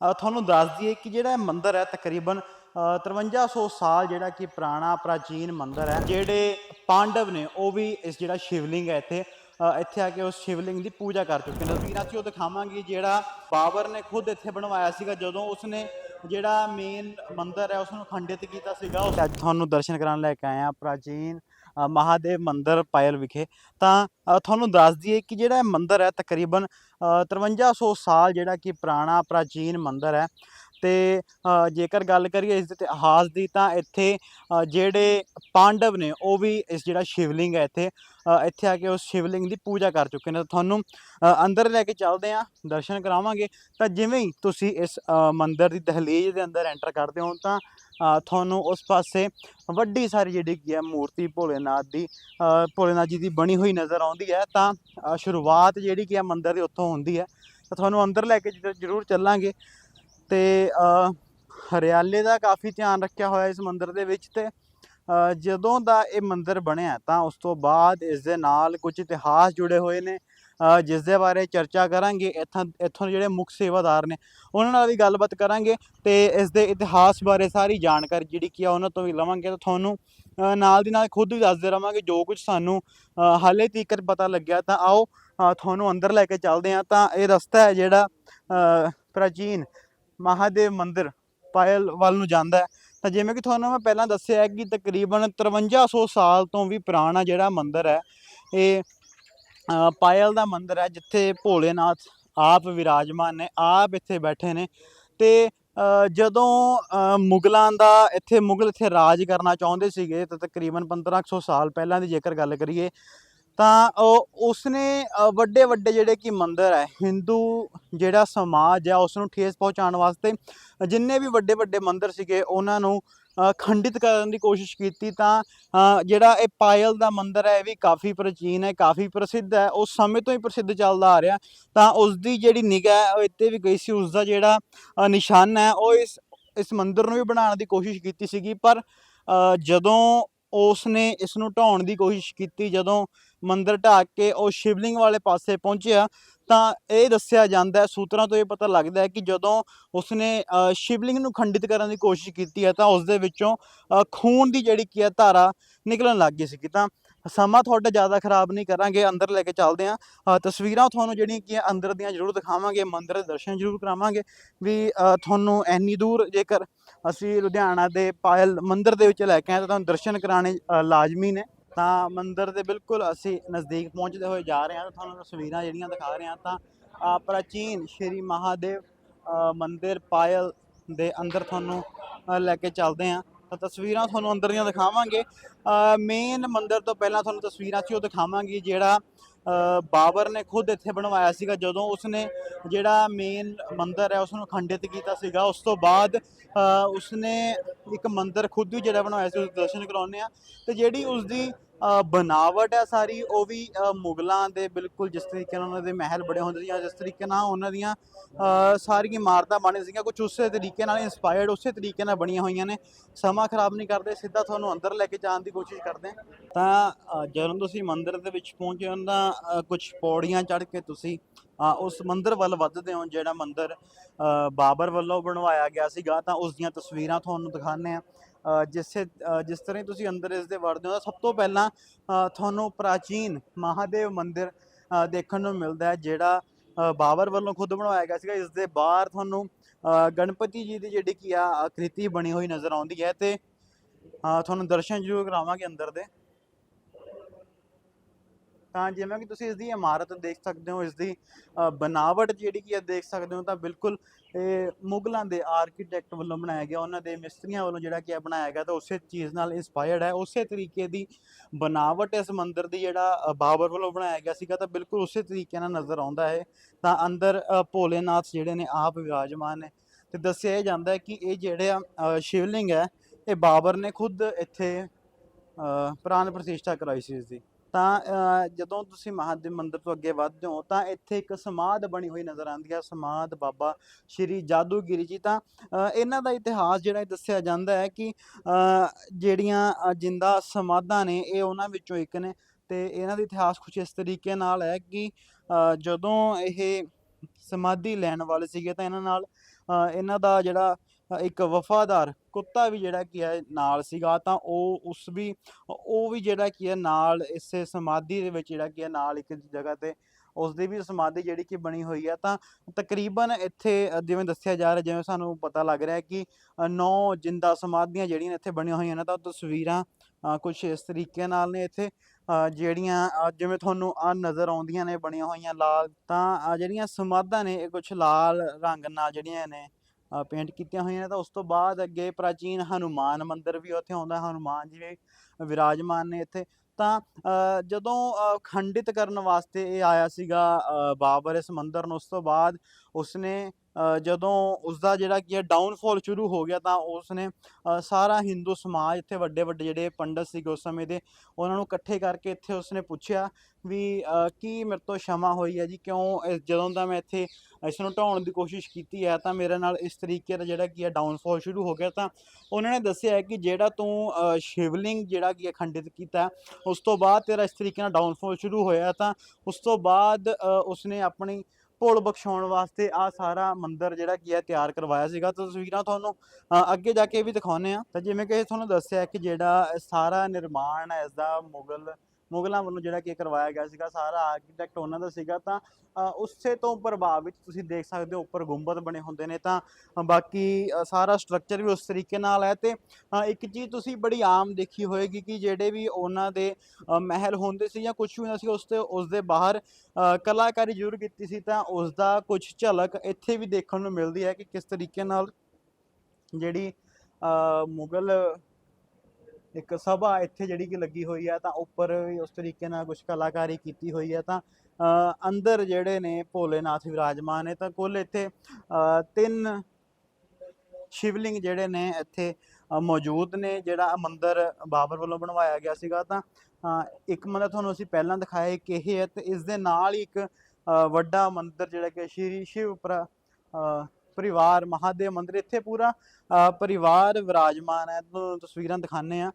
ਤੁਹਾਨੂੰ ਦੱਸ ਦਈਏ ਕਿ ਜਿਹੜਾ ਇਹ ਮੰਦਿਰ ਹੈ ਤਕਰੀਬਨ ਅ, 5300 ਸਾਲ ਜਿਹੜਾ ਕਿ ਪੁਰਾਣਾ ਪ੍ਰਾਚੀਨ ਮੰਦਿਰ ਹੈ ਜਿਹੜੇ ਪਾਂਡਵ ਨੇ ਉਹ ਵੀ ਇਸ ਜਿਹੜਾ ਸ਼ਿਵਲਿੰਗ ਹੈ ਇੱਥੇ ਇੱਥੇ ਆ ਕੇ ਉਸ ਸ਼ਿਵਲਿੰਗ ਦੀ ਪੂਜਾ ਕਰ ਚੁੱਕੇ ਨੇ। ਤਸਵੀਰਾਂ 'ਚ ਉਹ ਦਿਖਾਵਾਂਗੇ ਜਿਹੜਾ ਬਾਬਰ ਨੇ ਖੁਦ ਇੱਥੇ ਬਣਵਾਇਆ ਸੀਗਾ ਜਦੋਂ ਉਸਨੇ ਜਿਹੜਾ ਮੇਨ ਮੰਦਿਰ ਹੈ ਉਸ ਨੂੰ ਖੰਡਿਤ ਕੀਤਾ ਸੀਗਾ। ਉਸ ਅੱਜ ਤੁਹਾਨੂੰ ਦਰਸ਼ਨ ਕਰਾਉਣ ਲੈ ਕੇ ਆਏ ਆ ਪ੍ਰਾਚੀਨ ਮਹਾਦੇਵ ਮੰਦਿਰ ਪਾਇਲ ਵਿਖੇ ਤਾਂ ਤੁਹਾਨੂੰ ਦੱਸ ਦਈਏ ਕਿ ਜਿਹੜਾ ਇਹ ਮੰਦਿਰ ਹੈ ਤਕਰੀਬਨ ਅ, 5300 ਸਾਲ ਜਿਹੜਾ ਕਿ ਪੁਰਾਣਾ ਪ੍ਰਾਚੀਨ ਮੰਦਿਰ ਹੈ ਤੇ ਜੇਕਰ ਗੱਲ ਕਰੀਏ ਇਸ ਦੇ ਇਤਿਹਾਸ ਦੀ ਤਾਂ ਇੱਥੇ ਜਿਹੜੇ ਪਾਂਡਵ ਨੇ ਉਹ ਵੀ ਇਸ ਜਿਹੜਾ ਸ਼ਿਵਲਿੰਗ ਹੈ ਇੱਥੇ ਇੱਥੇ ਆ ਕੇ ਉਸ ਸ਼ਿਵਲਿੰਗ ਦੀ ਪੂਜਾ ਕਰ ਚੁੱਕੇ ਨੇ ਤੁਹਾਨੂੰ ਅੰਦਰ ਲੈ ਕੇ ਚੱਲਦੇ ਹਾਂ ਦਰਸ਼ਨ ਕਰਾਵਾਂਗੇ ਤਾਂ ਜਿਵੇਂ ਹੀ ਤੁਸੀਂ ਇਸ ਅ, ਮੰਦਿਰ ਦੀ ਦਹਲੀਜ਼ ਦੇ ਅੰਦਰ ਐਂਟਰ ਕਰਦੇ ਹੋ ਤਾਂ ਤੁਹਾਨੂੰ ਉਸ ਪਾਸੇ ਵੱਡੀ ਸਾਰੀ ਜਿਹੜੀ ਕੀ ਹੈ ਮੂਰਤੀ ਭੋਲੇਨਾਥ ਦੀ ਭੋਲੇਨਾਥ ਜੀ ਦੀ ਬਣੀ ਹੋਈ ਨਜ਼ਰ ਆਉਂਦੀ ਹੈ, ਤਾਂ ਸ਼ੁਰੂਆਤ ਜਿਹੜੀ ਕੀ ਹੈ ਮੰਦਿਰ ਦੀ ਉੱਥੋਂ ਹੁੰਦੀ ਹੈ। ਤਾਂ ਤੁਹਾਨੂੰ ਅੰਦਰ ਲੈ ਕੇ ਜ- ਜ਼ਰੂਰ ਚੱਲਾਂਗੇ। ਤੇ ਹਰਿਆਲੇ ਦਾ ਕਾਫੀ ਧਿਆਨ ਰੱਖਿਆ ਹੋਇਆ ਇਸ ਮੰਦਿਰ ਦੇ ਵਿੱਚ ਤੇ ਜਦੋਂ ਦਾ ਇਹ ਮੰਦਿਰ ਬਣਿਆ, ਤਾਂ ਉਸ ਤੋਂ ਬਾਅਦ ਇਸ ਦੇ ਨਾਲ ਕੁਝ ਇਤਿਹਾਸ ਜੁੜੇ ਹੋਏ ਨੇ। ਜਿਸ ਦੇ ਬਾਰੇ ਚਰਚਾ ਕਰਾਂਗੇ, ਇੱਥੋਂ ਇੱਥੋਂ ਦੇ ਜਿਹੜੇ ਮੁੱਖ ਸੇਵਾਦਾਰ ਨੇ, ਉਹਨਾਂ ਨਾਲ ਵੀ ਗੱਲਬਾਤ ਕਰਾਂਗੇ ਤੇ ਇਸ ਦੇ ਇਤਿਹਾਸ ਬਾਰੇ ਸਾਰੀ ਜਾਣਕਾਰੀ ਜਿਹੜੀ ਕੀ ਆ ਉਹਨਾਂ ਤੋਂ ਵੀ ਲਵਾਂਗੇ ਤਾਂ ਤੁਹਾਨੂੰ ਨਾਲ ਦੀ ਨਾਲ ਖੁਦ ਵੀ ਦੱਸਦੇ ਰਵਾਂਗੇ, ਜੋ ਕੁਝ ਸਾਨੂੰ ਹਾਲੇ ਤੀਕਰ ਪਤਾ ਲੱਗਿਆ ਤਾਂ ਆਓ ਤੁਹਾਨੂੰ ਅੰਦਰ ਲੈ ਕੇ ਚੱਲਦੇ ਹਾਂ ਤਾਂ ਇਹ ਰਸਤਾ ਹੈ ਜਿਹੜਾ ਪ੍ਰਾਚੀਨ ਮਹਾਦੇਵ ਮੰਦਿਰ ਪਾਇਲ ਵੱਲ ਨੂੰ ਜਾਂਦਾ ਹੈ। ਤਾਂ ਜਿਵੇਂ ਕਿ ਤੁਹਾਨੂੰ ਮੈਂ ਪਹਿਲਾਂ ਦੱਸਿਆ ਕਿ ਤਕਰੀਬਨ 5300 ਸਾਲ ਤੋਂ ਵੀ ਪੁਰਾਣਾ ਜਿਹੜਾ ਮੰਦਿਰ ਹੈ, ਇਹ ਪਾਇਲ ਦਾ ਮੰਦਿਰ ਹੈ, ਜਿੱਥੇ ਭੋਲੇਨਾਥ ਆਪ ਵਿਰਾਜਮਾਨ ਨੇ, ਆਪ ਇੱਥੇ ਬੈਠੇ ਨੇ। ਤੇ ਜਦੋਂ ਮੁਗਲਾਂ ਦਾ ਇੱਥੇ, ਮੁਗਲ ਇੱਥੇ ਰਾਜ ਕਰਨਾ ਚਾਹੁੰਦੇ ਸੀਗੇ, ਤਾਂ ਤਕਰੀਬਨ 1500 ਸਾਲ ਪਹਿਲਾਂ ਦੀ ਜੇਕਰ ਗੱਲ ਕਰੀਏ, ਤਾਂ ਉਸਨੇ ਵੱਡੇ ਵੱਡੇ ਜਿਹੜੇ ਕਿ ਮੰਦਰ ਹੈ, ਹਿੰਦੂ ਜਿਹੜਾ ਸਮਾਜ ਹੈ ਉਸ ਨੂੰ ਠੇਸ ਪਹੁੰਚਾਉਣ ਵਾਸਤੇ ਜਿੰਨੇ ਵੀ ਵੱਡੇ ਵੱਡੇ ਮੰਦਰ ਸੀਗੇ, ਉਹਨਾਂ ਨੂੰ ਖੰਡਿਤ ਕਰਨ ਦੀ ਕੋਸ਼ਿਸ਼ ਕੀਤੀ ਤਾਂ ਜਿਹੜਾ ਇਹ ਪਾਇਲ ਦਾ ਮੰਦਿਰ ਹੈ, ਇਹ ਵੀ ਕਾਫੀ ਪ੍ਰਾਚੀਨ ਹੈ, ਕਾਫੀ ਪ੍ਰਸਿੱਧ ਹੈ, ਉਸ ਸਮੇਂ ਤੋਂ ਹੀ ਪ੍ਰਸਿੱਧ ਚੱਲਦਾ ਆ ਰਿਹਾ। ਤਾਂ ਉਸ ਦੀ ਜਿਹੜੀ ਨਿਗਾਹ ਉਹ ਇੱਥੇ ਵੀ ਗਈ ਸੀ ਉਸ ਦਾ ਜਿਹੜਾ ਨਿਸ਼ਾਨ ਹੈ, ਉਹ ਇਸ ਇਸ ਮੰਦਿਰ ਨੂੰ ਵੀ ਬਣਾਉਣ ਦੀ ਕੋਸ਼ਿਸ਼ ਕੀਤੀ ਸੀਗੀ, ਪਰ ਜਦੋਂ ਉਸ ਨੇ ਇਸ ਨੂੰ ਢਾਉਣ ਦੀ ਕੋਸ਼ਿਸ਼ ਕੀਤੀ, ਜਦੋਂ ਮੰਦਿਰ ਢਾਹ ਕੇ ਉਹ ਸ਼ਿਵਲਿੰਗ ਵਾਲੇ ਪਾਸੇ ਪਹੁੰਚਿਆ ਤਾਂ ਇਹ ਦੱਸਿਆ ਜਾਂਦਾ ਹੈ, ਸੂਤਰਾਂ ਤੋਂ ਇਹ ਪਤਾ ਲੱਗਦਾ ਹੈ ਕਿ ਜਦੋਂ ਉਸਨੇ ਸ਼ਿਵਲਿੰਗ ਨੂੰ ਖੰਡਿਤ ਕਰਨ ਦੀ ਕੋਸ਼ਿਸ਼ ਕੀਤੀ ਹੈ ਤਾਂ ਉਸ ਦੇ ਵਿੱਚੋਂ ਖੂਨ ਦੀ ਜਿਹੜੀ ਕੀ ਹੈ ਧਾਰਾ ਨਿਕਲਣ ਲੱਗ ਗਈ ਸੀ ਤਾਂ ਸਮਾਂ ਤੁਹਾਡਾ ਜ਼ਿਆਦਾ ਖਰਾਬ ਨਹੀਂ ਕਰਾਂਗੇ, ਅੰਦਰ ਲੈ ਕੇ ਚੱਲਦੇ ਹਾਂ। ਤਸਵੀਰਾਂ ਤੁਹਾਨੂੰ ਜਿਹੜੀਆਂ ਕੀ ਅੰਦਰ ਦੀਆਂ ਜ਼ਰੂਰ ਦਿਖਾਵਾਂਗੇ, ਮੰਦਿਰ ਦੇ ਦਰਸ਼ਨ ਜ਼ਰੂਰ ਕਰਾਵਾਂਗੇ। ਵੀ ਤੁਹਾਨੂੰ ਇੰਨੀ ਦੂਰ ਜੇਕਰ ਅਸੀਂ ਲੁਧਿਆਣਾ ਦੇ ਪਾਇਲ ਮੰਦਿਰ ਦੇ ਵਿੱਚ ਲੈ ਕੇ ਆਏ ਤਾਂ ਤੁਹਾਨੂੰ ਦਰਸ਼ਨ ਕਰਾਣੇ ਲਾਜ਼ਮੀ ਨੇ। ਤਾਂ ਮੰਦਿਰ ਦੇ ਬਿਲਕੁਲ ਅਸੀਂ ਨਜ਼ਦੀਕ ਪਹੁੰਚਦੇ ਹੋਏ ਜਾ ਰਹੇ ਹਾਂ ਤਾਂ ਤੁਹਾਨੂੰ ਤਸਵੀਰਾਂ ਜਿਹੜੀਆਂ ਦਿਖਾ ਰਹੇ ਹਾਂ ਤਾਂ ਪ੍ਰਾਚੀਨ ਸ਼੍ਰੀ ਮਹਾਦੇਵ ਅ, ਮੰਦਿਰ ਪਾਇਲ ਦੇ ਅੰਦਰ ਤੁਹਾਨੂੰ ਲੈ ਕੇ ਚੱਲਦੇ ਹਾਂ। ਤਾਂ ਤਸਵੀਰਾਂ ਤੁਹਾਨੂੰ ਅੰਦਰ ਦੀਆਂ ਦਿਖਾਵਾਂਗੇ। ਮੇਨ ਮੰਦਿਰ ਤੋਂ ਪਹਿਲਾਂ ਤੁਹਾਨੂੰ ਤਸਵੀਰਾਂ ਸੀ ਉਹ ਦਿਖਾਵਾਂਗੇ ਜਿਹੜਾ ਬਾਬਰ ਨੇ ਖੁਦ ਇੱਥੇ ਬਣਵਾਇਆ ਸੀਗਾ। ਜਦੋਂ ਉਸਨੇ ਜਿਹੜਾ ਮੇਨ ਮੰਦਿਰ ਹੈ ਉਸ ਨੂੰ ਖੰਡਿਤ ਕੀਤਾ ਸੀਗਾ ਉਸ ਤੋਂ ਬਾਅਦ ਉਸਨੇ ਇੱਕ ਮੰਦਿਰ ਖੁਦ ਵੀ ਜਿਹੜਾ ਬਣਵਾਇਆ ਸੀ ਉਸ ਦਰਸ਼ਨ ਕਰਾਉਂਦੇ ਆ ਤੇ ਜਿਹੜੀ ਉਸਦੀ ਅ, ਬਣਾਵਟ ਹੈ ਸਾਰੀ ਉਹ ਵੀ ਮੁਗਲਾਂ ਦੇ ਬਿਲਕੁਲ ਜਿਸ ਤਰੀਕੇ ਨਾਲ ਉਹਨਾਂ ਦੇ ਮਹਿਲ ਬੜੇ ਹੁੰਦੇ ਸੀ ਜਾਂ ਜਿਸ ਤਰੀਕੇ ਨਾਲ ਉਹਨਾਂ ਦੀਆਂ ਅ, ਸਾਰੀਆਂ ਇਮਾਰਤਾਂ ਬਣੀਆਂ ਸੀਗੀਆਂ ਕੁਝ ਉਸੇ ਤਰੀਕੇ ਨਾਲ ਇਨਸਪਾਇਰਡ ਉਸੇ ਤਰੀਕੇ ਨਾਲ ਬਣੀਆਂ ਹੋਈਆਂ ਨੇ। ਸਮਾਂ ਖਰਾਬ ਨਹੀਂ ਕਰਦੇ ਸਿੱਧਾ ਤੁਹਾਨੂੰ ਅੰਦਰ ਲੈ ਕੇ ਜਾਣ ਦੀ ਕੋਸ਼ਿਸ਼ ਕਰਦੇ ਹਾਂ। ਤਾਂ ਜਦੋਂ ਤੁਸੀਂ ਮੰਦਿਰ ਦੇ ਵਿੱਚ ਪਹੁੰਚੇ ਹੋ ਤਾਂ ਕੁਝ ਪੌੜੀਆਂ ਚੜ੍ਹ ਕੇ ਤੁਸੀਂ ਉਸ ਮੰਦਿਰ ਵੱਲ ਵੱਧਦੇ ਹੋ ਜਿਹੜਾ ਮੰਦਿਰ ਬਾਬਰ ਵੱਲੋਂ ਬਣਵਾਇਆ ਗਿਆ ਸੀਗਾ ਤਾਂ ਉਸ ਦੀਆਂ ਤਸਵੀਰਾਂ ਤੁਹਾਨੂੰ ਦਿਖਾਉਂਦੇ ਆ ਅ, ਜਿਸੇ ਜਿਸ ਤਰ੍ਹਾਂ ਹੀ ਤੁਸੀਂ ਅੰਦਰ ਇਸ ਦੇ ਵੜਦੇ ਹੋ ਤਾਂ ਸਭ ਤੋਂ ਪਹਿਲਾਂ ਤੁਹਾਨੂੰ ਪ੍ਰਾਚੀਨ ਮਹਾਦੇਵ ਮੰਦਿਰ ਦੇਖਣ ਨੂੰ ਮਿਲਦਾ ਹੈ ਜਿਹੜਾ ਬਾਬਰ ਵੱਲੋਂ ਖੁਦ ਬਣਵਾਇਆ ਗਿਆ ਸੀਗਾ। ਇਸ ਦੇ ਬਾਹਰ ਤੁਹਾਨੂੰ ਗਣਪਤੀ ਜੀ ਦੀ ਜਿਹੜੀ ਕੀ ਆ ਆਕ੍ਰਿਤੀ ਬਣੀ ਹੋਈ ਨਜ਼ਰ ਆਉਂਦੀ ਹੈ ਤੇ ਤੁਹਾਨੂੰ ਦਰਸ਼ਨ ਜ਼ਰੂਰ ਕਰਾਵਾਂਗੇ ਅੰਦਰ ਦੇ। ਤਾਂ ਜਿਵੇਂ ਕਿ ਤੁਸੀਂ ਇਸ ਦੀ ਇਮਾਰਤ ਦੇਖ ਸਕਦੇ ਹੋ ਇਸ ਦੀ ਅ, ਬਣਾਵਟ ਜਿਹੜੀ ਕੀ ਹੈ ਦੇਖ ਸਕਦੇ ਹੋ ਤਾਂ ਬਿਲਕੁਲ ਇਹ ਮੁਗਲਾਂ ਦੇ ਆਰਕੀਟੈਕਟ ਵੱਲੋਂ ਬਣਾਇਆ ਗਿਆ ਉਹਨਾਂ ਦੇ ਮਿਸਤਰੀਆਂ ਵੱਲੋਂ ਜਿਹੜਾ ਕੀ ਹੈ ਬਣਾਇਆ ਗਿਆ ਤਾਂ ਉਸੇ ਚੀਜ਼ ਨਾਲ ਇਨਸਪਾਇਰਡ ਹੈ। ਉਸੇ ਤਰੀਕੇ ਦੀ ਬਣਾਵਟ ਇਸ ਮੰਦਿਰ ਦੀ ਜਿਹੜਾ ਬਾਬਰ ਵੱਲੋਂ ਬਣਾਇਆ ਗਿਆ ਸੀਗਾ ਤਾਂ ਬਿਲਕੁਲ ਉਸੇ ਤਰੀਕੇ ਨਾਲ ਨਜ਼ਰ ਆਉਂਦਾ ਹੈ। ਤਾਂ ਅੰਦਰ ਭੋਲੇਨਾਥ ਜਿਹੜੇ ਨੇ ਆਪ ਵਿਰਾਜਮਾਨ ਨੇ ਤੇ ਦੱਸਿਆ ਜਾਂਦਾ ਹੈ ਕਿ ਇਹ ਜਿਹੜੇ ਆ, ਸ਼ਿਵਲਿੰਗ ਹੈ ਇਹ ਬਾਬਰ ਨੇ ਖੁਦ ਇੱਥੇ ਪ੍ਰਾਣ ਪ੍ਰਤਿਸ਼ਠਾ ਕਰਾਈ ਸੀ ਇਸ ਦੀ। ਤਾਂ ਜਦੋਂ ਤੁਸੀਂ ਮਹਾਦੇਵ ਮੰਦਿਰ ਤੋਂ ਅੱਗੇ ਵੱਧਦੇ ਹੋ, ਤਾਂ ਇੱਥੇ ਇੱਕ ਸਮਾਧ ਬਣੀ ਹੋਈ ਨਜ਼ਰ ਆਉਂਦੀ ਹੈ, ਸਮਾਧ ਬਾਬਾ ਸ਼੍ਰੀ ਜਾਦੂਗਿਰੀ ਜੀ। ਤਾਂ ਇਹਨਾਂ ਦਾ ਇਤਿਹਾਸ ਜਿਹੜਾ ਦੱਸਿਆ ਜਾਂਦਾ ਹੈ ਕਿ ਜਿਹੜੀਆਂ ਜਿੰਦਾ ਸਮਾਧਾਂ ਨੇ, ਇਹ ਉਹਨਾਂ ਵਿੱਚੋਂ ਇੱਕ ਨੇ। ਤੇ ਇਹਨਾਂ ਦਾ ਇਤਿਹਾਸ ਕੁਝ ਇਸ ਤਰੀਕੇ ਨਾਲ ਹੈ ਕਿ ਜਦੋਂ ਇਹ ਸਮਾਧੀ ਲੈਣ ਵਾਲੇ ਸੀਗੇ, ਤਾਂ ਇਹਨਾਂ ਨਾਲ ਇਹਨਾਂ ਦਾ ਜਿਹੜਾ ਇੱਕ ਵਫਾਦਾਰ ਕੁੱਤਾ ਵੀ ਜਿਹੜਾ ਕੀ ਹੈ ਨਾਲ ਸੀਗਾ, ਤਾਂ ਉਹ ਉਸ ਵੀ, ਉਹ ਵੀ ਜਿਹੜਾ ਕੀ ਹੈ ਨਾਲ ਇਸੇ ਸਮਾਧੀ ਦੇ ਵਿੱਚ ਜਿਹੜਾ ਕੀ ਹੈ ਨਾਲ ਇੱਕ ਜਗ੍ਹਾ ਤੇ ਉਸ ਦੀ ਵੀ ਸਮਾਧੀ ਜਿਹੜੀ ਕਿ ਬਣੀ ਹੋਈ ਹੈ, ਤਾਂ ਤਕਰੀਬਨ ਇੱਥੇ, ਜਿਵੇਂ ਦੱਸਿਆ ਜਾ ਰਿਹਾ, ਜਿਵੇਂ ਸਾਨੂੰ ਪਤਾ ਲੱਗ ਰਿਹਾ ਕਿ ਨੌ ਜਿੰਦਾ ਸਮਾਧੀਆਂ ਜਿਹੜੀਆਂ ਇੱਥੇ ਬਣੀਆਂ ਹੋਈਆਂ ਨੇ, ਤਾਂ ਉਹ ਤਸਵੀਰਾਂ ਕੁਝ ਇਸ ਤਰੀਕੇ ਨਾਲ ਨੇ ਇੱਥੇ ਜਿਹੜੀਆਂ ਜਿਵੇਂ ਤੁਹਾਨੂੰ ਆ ਨਜ਼ਰ ਆਉਂਦੀਆਂ ਨੇ ਬਣੀਆਂ ਹੋਈਆਂ ਲਾਲ, ਤਾਂ ਜਿਹੜੀਆਂ ਸਮਾਧਾਂ ਨੇ, ਇਹ ਕੁਝ ਲਾਲ ਰੰਗ ਨਾਲ ਜਿਹੜੀਆਂ ਨੇ ਪੇਂਟ ਕੀਤੀਆਂ ਹੋਈਆਂ ਨੇ ਤਾਂ ਉਸ ਤੋਂ ਬਾਅਦ ਅੱਗੇ ਪ੍ਰਾਚੀਨ ਹਨੂਮਾਨ ਮੰਦਿਰ ਵੀ ਉੱਥੇ ਆਉਂਦਾ ਹਨੂਮਾਨ ਜੀ ਵਿਰਾਜਮਾਨ ਨੇ ਇੱਥੇ। ਤਾਂ ਅ, ਜਦੋਂ ਅ, ਖੰਡਿਤ ਕਰਨ ਵਾਸਤੇ ਇਹ ਆਇਆ ਸੀਗਾ ਅ, ਬਾਬਰ ਇਸ ਮੰਦਿਰ ਨੂੰ ਉਸ ਤੋਂ ਬਾਅਦ ਉਸਨੇ ਜਦੋਂ ਉਸਦਾ ਜਿਹੜਾ ਕੀ ਹੈ ਡਾਊਨਫਾਲ ਸ਼ੁਰੂ ਹੋ ਗਿਆ ਤਾਂ ਉਸਨੇ ਸਾਰਾ ਹਿੰਦੂ ਸਮਾਜ ਇੱਥੇ ਵੱਡੇ ਵੱਡੇ ਜਿਹੜੇ ਪੰਡਤ ਸੀਗੇ ਉਸ ਸਮੇਂ ਦੇ, ਉਹਨਾਂ ਨੂੰ ਇਕੱਠੇ ਕਰਕੇ ਇੱਥੇ ਉਸਨੇ ਪੁੱਛਿਆ ਵੀ ਕੀ ਮੇਰੇ ਤੋਂ ਸ਼ਮਾ ਹੋਈ ਹੈ ਜੀ? ਕਿਉਂ ਜਦੋਂ ਦਾ ਮੈਂ ਇੱਥੇ ਇਸ ਨੂੰ ਢਾਉਣ ਦੀ ਕੋਸ਼ਿਸ਼ ਕੀਤੀ ਹੈ ਤਾਂ ਮੇਰੇ ਨਾਲ ਇਸ ਤਰੀਕੇ ਦਾ ਜਿਹੜਾ ਕੀ ਹੈ ਡਾਊਨਫਾਲ ਸ਼ੁਰੂ ਹੋ ਗਿਆ ਤਾਂ ਉਹਨਾਂ ਨੇ ਦੱਸਿਆ ਕਿ ਜਿਹੜਾ ਤੂੰ ਸ਼ਿਵਲਿੰਗ ਜਿਹੜਾ ਕੀ ਹੈ ਖੰਡਿਤ ਕੀਤਾ, ਉਸ ਤੋਂ ਬਾਅਦ ਤੇਰਾ ਇਸ ਤਰੀਕੇ ਨਾਲ ਡਾਊਨਫਾਲ ਸ਼ੁਰੂ ਹੋਇਆ ਤਾਂ ਉਸ ਤੋਂ ਬਾਅਦ ਉਸਨੇ ਆਪਣੀ ਭੁੱਲ ਬਖਸ਼ਾਉਣ ਵਾਸਤੇ ਆ ਸਾਰਾ ਮੰਦਿਰ ਜਿਹੜਾ ਕੀ ਹੈ ਤਿਆਰ ਕਰਵਾਇਆ ਸੀਗਾ। ਤਸਵੀਰਾਂ ਤੁਹਾਨੂੰ ਅ, ਅੱਗੇ ਜਾ ਕੇ ਵੀ ਦਿਖਾਉਂਦੇ ਆ ਤਾਂ ਜਿਵੇਂ ਕਿ ਤੁਹਾਨੂੰ ਦੱਸਿਆ ਕਿ ਜਿਹੜਾ ਸਾਰਾ ਨਿਰਮਾਣ ਹੈ ਇਸ ਦਾ ਮੁਗਲ ਮੁਗਲਾਂ ਵੱਲੋਂ ਜਿਹੜਾ ਕਿ ਕਰਵਾਇਆ ਗਿਆ ਸੀਗਾ, ਸਾਰਾ ਆਰਕੀਟੈਕਟ ਉਹਨਾਂ ਦਾ ਸੀਗਾ, ਤਾਂ ਉਸੇ ਤੋਂ ਪ੍ਰਭਾਵ ਵਿੱਚ ਤੁਸੀਂ ਦੇਖ ਸਕਦੇ ਹੋ ਉੱਪਰ ਗੁੰਬਦ ਬਣੇ ਹੁੰਦੇ ਨੇ, ਤਾਂ ਬਾਕੀ ਸਾਰਾ ਸਟਰਕਚਰ ਵੀ ਉਸ ਤਰੀਕੇ ਨਾਲ ਹੈ ਤੇ ਇੱਕ ਚੀਜ਼ ਤੁਸੀਂ ਬੜੀ ਆਮ ਦੇਖੀ ਹੋਏਗੀ ਕਿ ਜਿਹੜੇ ਵੀ ਉਹਨਾਂ ਦੇ ਮਹਿਲ ਹੁੰਦੇ ਸੀ ਜਾਂ ਕੁਝ ਵੀ ਹੁੰਦਾ ਸੀ, ਉਸ ਤੇ, ਉਸ ਦੇ ਬਾਹਰ ਕਲਾਕਾਰੀ ਜ਼ਰੂਰ ਕੀਤੀ ਸੀ, ਤਾਂ ਉਸ ਦਾ ਕੁਝ ਝਲਕ ਇੱਥੇ ਵੀ ਦੇਖਣ ਨੂੰ ਮਿਲਦੀ ਹੈ ਕਿ ਕਿਸ ਤਰੀਕੇ ਨਾਲ ਜਿਹੜੀ ਮੁਗਲ ਇੱਕ ਸਭਾ ਇੱਥੇ ਜਿਹੜੀ ਕਿ ਲੱਗੀ ਹੋਈ ਹੈ, ਤਾਂ ਉੱਪਰ ਵੀ ਉਸ ਤਰੀਕੇ ਨਾਲ ਕੁਝ ਕਲਾਕਾਰੀ ਕੀਤੀ ਹੋਈ ਹੈ, ਤਾਂ ਅੰਦਰ ਜਿਹੜੇ ਨੇ ਭੋਲੇਨਾਥ ਵਿਰਾਜਮਾਨ ਨੇ, ਤਾਂ ਕੁੱਲ ਇੱਥੇ ਤਿੰਨ ਸ਼ਿਵਲਿੰਗ ਜਿਹੜੇ ਨੇ ਇੱਥੇ ਮੌਜੂਦ ਨੇ, ਜਿਹੜਾ ਮੰਦਿਰ ਬਾਬਰ ਵੱਲੋਂ ਬਣਵਾਇਆ ਗਿਆ ਸੀਗਾ, ਤਾਂ ਇੱਕ ਮੰਦਿਰ ਤੁਹਾਨੂੰ ਅਸੀਂ ਪਹਿਲਾਂ ਦਿਖਾਇਆ ਕਿ ਇਹ ਹੈ, ਤੇ ਇਸ ਦੇ ਨਾਲ ਹੀ ਇੱਕ ਵੱਡਾ ਮੰਦਿਰ ਜਿਹੜਾ ਕਿ ਸ਼੍ਰੀ ਸ਼ਿਵ ਪਰਿਵਾਰ ਮਹਾਦੇਵ ਮੰਦਿਰ ਇੱਥੇ ਪੂਰਾ ਅ, ਪਰਿਵਾਰ ਵਿਰਾਜਮਾਨ ਹੈ। ਤੁਹਾਨੂੰ ਤਸਵੀਰਾਂ ਦਿਖਾਣੇ ਆ